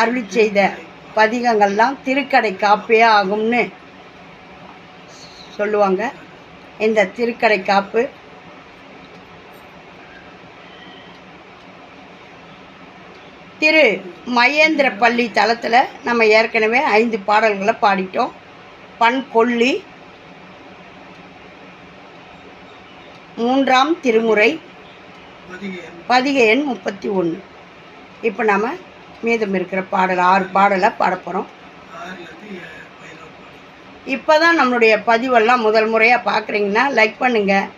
அருளி செய்த பதிகங்கள்லாம் திருக்கடை காப்பே ஆகும்னு சொல்லுவாங்க. இந்த திருக்கடை காப்பு திரு மகேந்திர பள்ளி தளத்தில் நம்ம ஏற்கனவே ஐந்து பாடல்களை பாடிட்டோம். பண் கொல்லி மூன்றாம் திருமுறை பதிகை எண் முப்பத்தி ஒன்று இப்போ நம்ம மீதம் இருக்கிற பாடல் ஆறு பாடலை பாடப்போகிறோம் இப்போ தான் நம்மளுடைய பதிவெல்லாம் முதல் முறையாக பார்க்குறீங்கன்னா லைக் பண்ணுங்கள்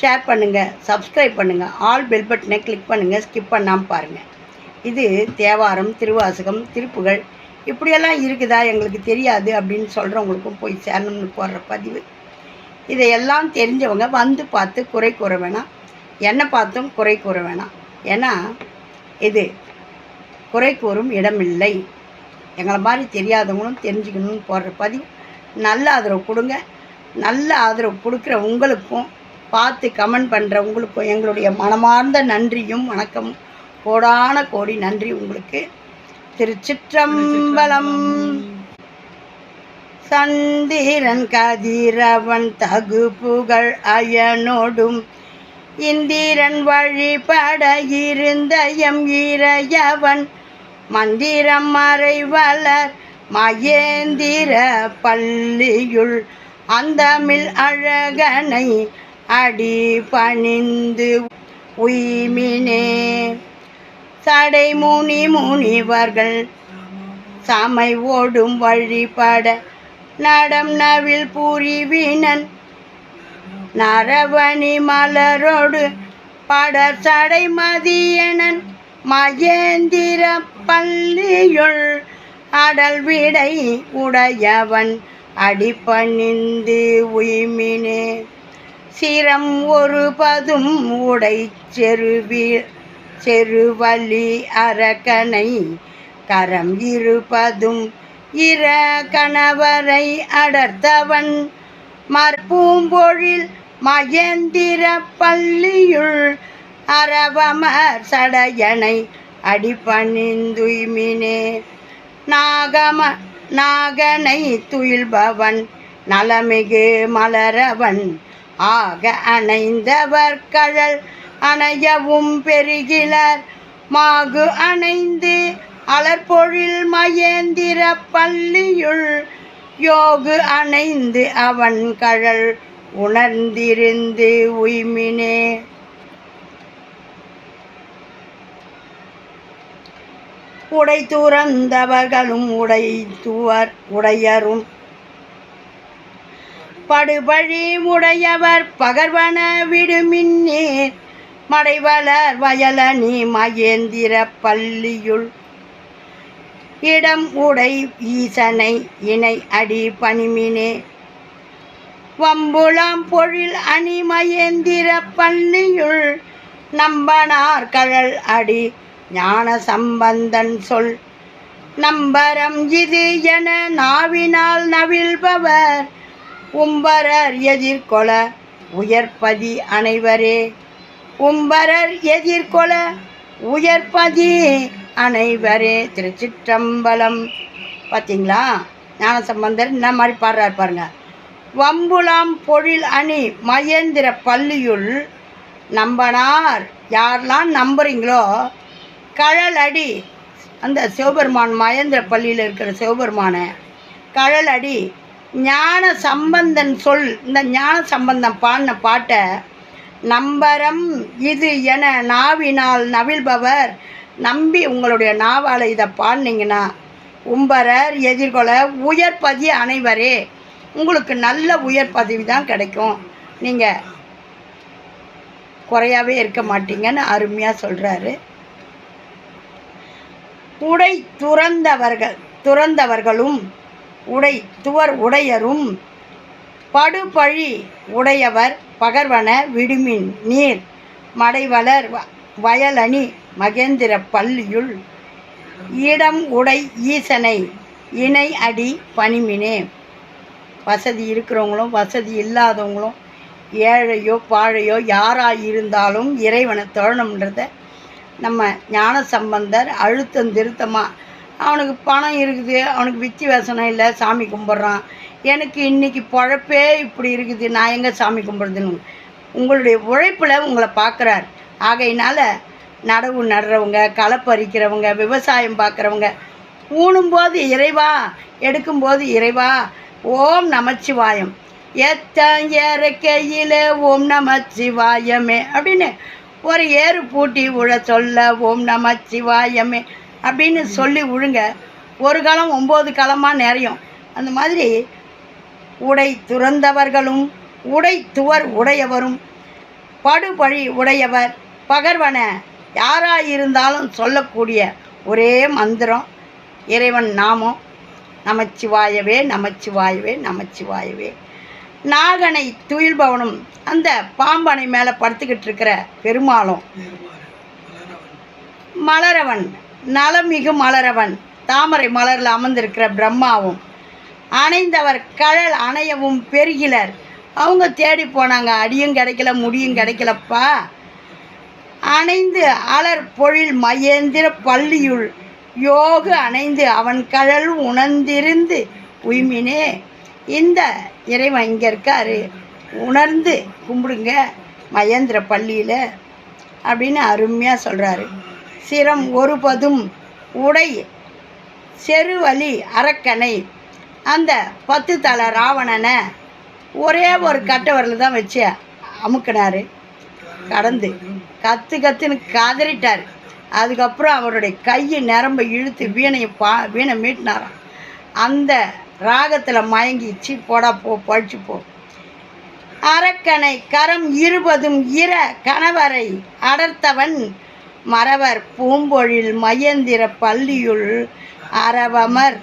ஷேர் பண்ணுங்கள் சப்ஸ்கிரைப் பண்ணுங்கள் ஆல் பெல் பட்டனை கிளிக் பண்ணுங்கள் ஸ்கிப் பண்ணாமல் பாருங்கள் இது தேவாரம் திருவாசகம் திருப்புகழ் இப்படியெல்லாம் இருக்குதா எங்களுக்கு தெரியாது அப்படின்னு சொல்கிறவங்களுக்கும் போய் சேரணும்னு போடுற பதிவு. இதையெல்லாம் தெரிஞ்சவங்க வந்து பார்த்து குறை கூற வேணாம். என்னை பார்த்தும் குறை கூற வேணாம். ஏன்னா இது குறை கூறும் இடமில்லை. எங்களை மாதிரி தெரியாதவங்களும் தெரிஞ்சுக்கணும்னு போடுற பதிவு. நல்ல ஆதரவு கொடுங்க. நல்ல ஆதரவு கொடுக்குற உங்களுக்கும் பார்த்து கமெண்ட் பண்ணுற உங்களுக்கும் எங்களுடைய மனமார்ந்த நன்றியும் வணக்கமும் கோடான கோடி நன்றி உங்களுக்கு. திருச்சிற்றம்பலம் சந்திரன் கதிரவன் தகு புகழ் அயனோடும் இந்திரன் வழிபட இருந்த எம் இறையவன். மந்திரம் மறைவலர் மகேந்திர பள்ளியுள் அந்தமில் அழகனை அடி பணிந்து உய்மினே சடைமுனி முனிவர்கள் சமை ஓடும் வழிபட நடம் நவில் புரிவினன். நரவணி மலரோடு படசடை மதியனன் மகேந்திர பள்ளியுள் அடல் விடை உடையவன் அடிப்பணிந்து உய்மினே. சிரம் ஒரு பதும் உடை செருவி செருவலி அரக்கனை கரம் இருபதும் இர கணவரை அடர்த்தவன் மற்பூம்பொழில் மகேந்திர பள்ளியுள் அரவமர் சடையனை அடிபணிந்துய்மினே. நாகம நாகனை துயில்பவன் நலமிகு மலரவன் ஆக அணைந்தவர் கழல் அணையவும் பெருகிலர். மாகு அணைந்து அலற்பொழில் மகேந்திர பள்ளியுள் யோகு அணைந்து அவன் கழல் உணர்ந்திருந்து உய்மினே. உடை துறந்தவர்களும் உடை துவர் உடையரும். படுபழி உடையவர் பகர்வன விடுமின்னீர் மடைவளர் வயலனி மகேந்திர பள்ளியுள். இடம் உடை ஈசனை இணை அடி பணிமினே. வம்புளாம் பொழில் அணிமயேந்திர பள்ளியுள் நம்பனார் கழல் அடி ஞான சம்பந்தன் சொல். நம்பரம் இது என நாவினால் நவிழ்பவர் உம்பரர் எதிர்கொள உயர்பதி அனைவரே. உம்பரர் எதிர்கொள உயர்பதி அனைவரே. திருச்சிற்றம்பலம். பார்த்தீங்களா ஞானசம்பந்தர் இந்த மாதிரி பாடுறாரு பாருங்கள் வம்புலாம் பொழில் அணி மகேந்திர பள்ளியுள் நம்பனார். யாரெல்லாம் நம்புறீங்களோ கழல் அடி அந்த சிவபெருமான் மகேந்திர பள்ளியில் இருக்கிற சிவபெருமானை கழல் அடி ஞான சம்பந்தன் சொல் இந்த ஞான சம்பந்தம் பாடின பாட்டை நம்பரம் இது என நாவினால் நவிழ்பவர். நம்பி உங்களுடைய நாவால் இதை பாடினீங்கன்னா உம்பரர் எதிர்கொள்ள உயர்பதி அனைவரே உங்களுக்கு நல்ல உயர் பதவி தான் கிடைக்கும். நீங்கள் குறையாவே இருக்க மாட்டீங்கன்னு அருமையாக சொல்கிறாரு உடை துறந்தவர்கள் துறந்தவர்களும் உடை துவர் உடையரும் படுபழி உடையவர் பகர்வன விடுமின் நீர் மடைவளர் வ- வயலணி மகேந்திர பள்ளியுள் இடம் உடை ஈசனை இணை அடி பணிமினே. வசதி இருக்கிறவங்களும் வசதி இல்லாதவங்களும் ஏழையோ பாழையோ யாராக இருந்தாலும் இறைவனை தொழணுன்றத நம்ம ஞான சம்பந்தர் அழுத்தம் திருத்தமாக அவனுக்கு பணம் இருக்குது அவனுக்கு வித்தி வேசனம் இல்லை சாமி கும்பிட்றான். எனக்கு இன்றைக்கி பொழப்பே இப்படி இருக்குது நான் எங்கே சாமி கும்பிட்றதுன்னு. உங்களுடைய உழைப்பில் உங்களை பார்க்குறார். ஆகையினால் நடவு நடுறவங்க களை பறிக்கிறவங்க விவசாயம் பார்க்குறவங்க ஊனும்போது இறைவா எடுக்கும்போது இறைவா ஓம் நமச்சிவாயம். எத்தன் ஏறக்கையில் ஓம் நமச்சிவாயமே. அப்படின்னு ஒரு ஏறு பூட்டி உழ சொல்ல ஓம் நமச்சிவாயமே. அப்படின்னு சொல்லி உழுங்க ஒரு காலம் ஒம்பது காலமாக நிறையும். அந்த மாதிரி உடை துறந்தவர்களும் உடை துவர் உடையவரும் படுபழி உடையவர் பகர்வன யாராக இருந்தாலும் சொல்லக்கூடிய ஒரே மந்திரம் இறைவன் நாமம். நமச்சிவாயவே நமச்சிவாயவே நமச்சிவாயவே. நாகனை துயில்பவனும் அந்த பாம்பனை மேலே படுத்துக்கிட்டு இருக்கிற பெருமாளும். மலரவன் நலமிகு மலரவன் தாமரை மலரில் அமர்ந்திருக்கிற பிரம்மாவும் அணைந்தவர் கழல் அணையவும் பெருகிலர். அவங்க தேடி போனாங்க அடியும் கிடைக்கல முடியும் கிடைக்கலப்பா. அணைந்து அலர் பொழில் மயேந்திர பள்ளியுள் யோகு அணைந்து அவன் கடல் உணர்ந்திருந்து உய்மினே இந்த இறைவன் இங்கே இருக்காரு உணர்ந்து கும்பிடுங்க மகேந்திர பள்ளியில் அப்படின்னு அருமையாக சொல்கிறாரு சிரம் ஒரு பதும் உடை செருவலி அரக்கனை அந்த பத்து தலை ராவணனை ஒரே ஒரு கட்டவரில் தான் வச்சு அமுக்கினார். கடந்து கத்து கத்துன்னு கதறிட்டார். அதுக்கப்புறம் அவருடைய கையை நிரம்ப இழுத்து வீணையை பா வீணை மீட்டினாராம் அந்த ராகத்தில் மயங்கிச்சு போடா போ பழிச்சு போ. அரக்கனை கரம் இருபதும் இர கணவரை அடர்த்தவன் மறவர் பூம்பொழில் மயந்திர பள்ளியுள் அரவமர்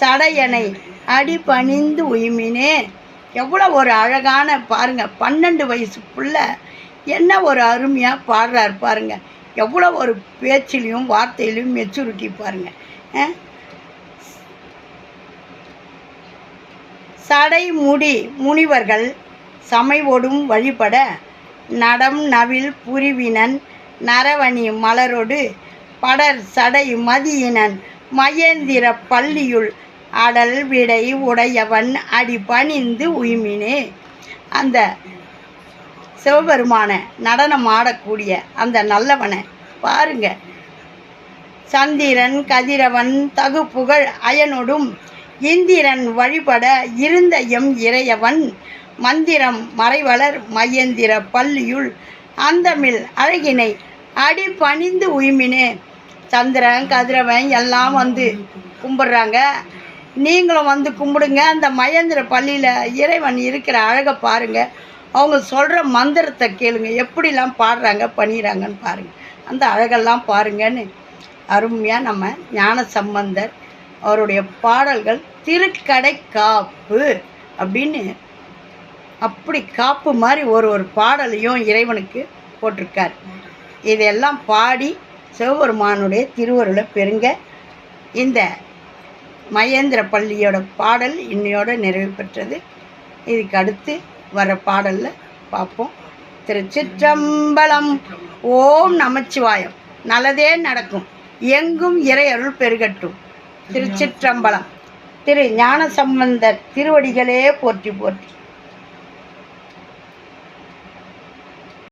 சடையனை அடிபணிந்து உய்மினே எவ்வளோ ஒரு அழகான பாருங்க பன்னெண்டு வயசு என்ன ஒரு அருமையாக பாடுறாரு பாருங்கள் எவ்வளோ ஒரு பேச்சிலையும் வார்த்தையிலையும் மெச்சூரிட்டி பாருங்கள் சடை முடி முனிவர்கள் சமைவோடும் வழிபட நடம் நவில் புரிவினன் நரவணி மலரோடு படர் சடை மதியினன் மகேந்திர பள்ளியுள் அடல் விடை உடையவன் அடி பணிந்து உய்மினே. அந்த சிவபெருமான நடனம் ஆடக்கூடிய அந்த நல்லவனை பாருங்க. சந்திரன் கதிரவன் தகு புகழ் அயனொடும் இந்திரன் வழிபட இருந்த எம் இறையவன் மந்திரம் மறைவளர் மகேந்திர பள்ளியுள் அந்தமில் அழகினை அடி பணிந்து உய்மினே. சந்திரன் கதிரவன் எல்லாம் வந்து கும்பிட்றாங்க. நீங்களும் வந்து கும்பிடுங்க. அந்த மகேந்திர பள்ளியில் இறைவன் இருக்கிற அழகை பாருங்கள் அவங்க சொல்கிற மந்திரத்தை கேளுங்க. எப்படிலாம் பாடுறாங்க பண்ணிடுறாங்கன்னு பாருங்கள் அந்த அழகெல்லாம் பாருங்கன்னு அருமையாக நம்ம ஞான சம்பந்தர் அவருடைய பாடல்கள் திருக்கடை காப்பு அப்படின்னு அப்படி காப்பு மாதிரி ஒரு ஒரு பாடலையும் இறைவனுக்கு போட்டிருக்கார். இதையெல்லாம் பாடி சிவபெருமானுடைய திருவருளை பெருங்க இந்த மகேந்திர பள்ளியோட பாடல் இன்னையோட நிறைவு பெற்றது. இதுக்கு அடுத்து வர பாடலில் பார்ப்போம் திருச்சிற்றம்பலம். ஓம் நமச்சிவாயம். நல்லதே நடக்கும். எங்கும் இறையருள் பெருகட்டும். திருச்சிற்றம்பலம். திரு ஞான சம்பந்தர் திருவடிகளே போற்றி போற்றி.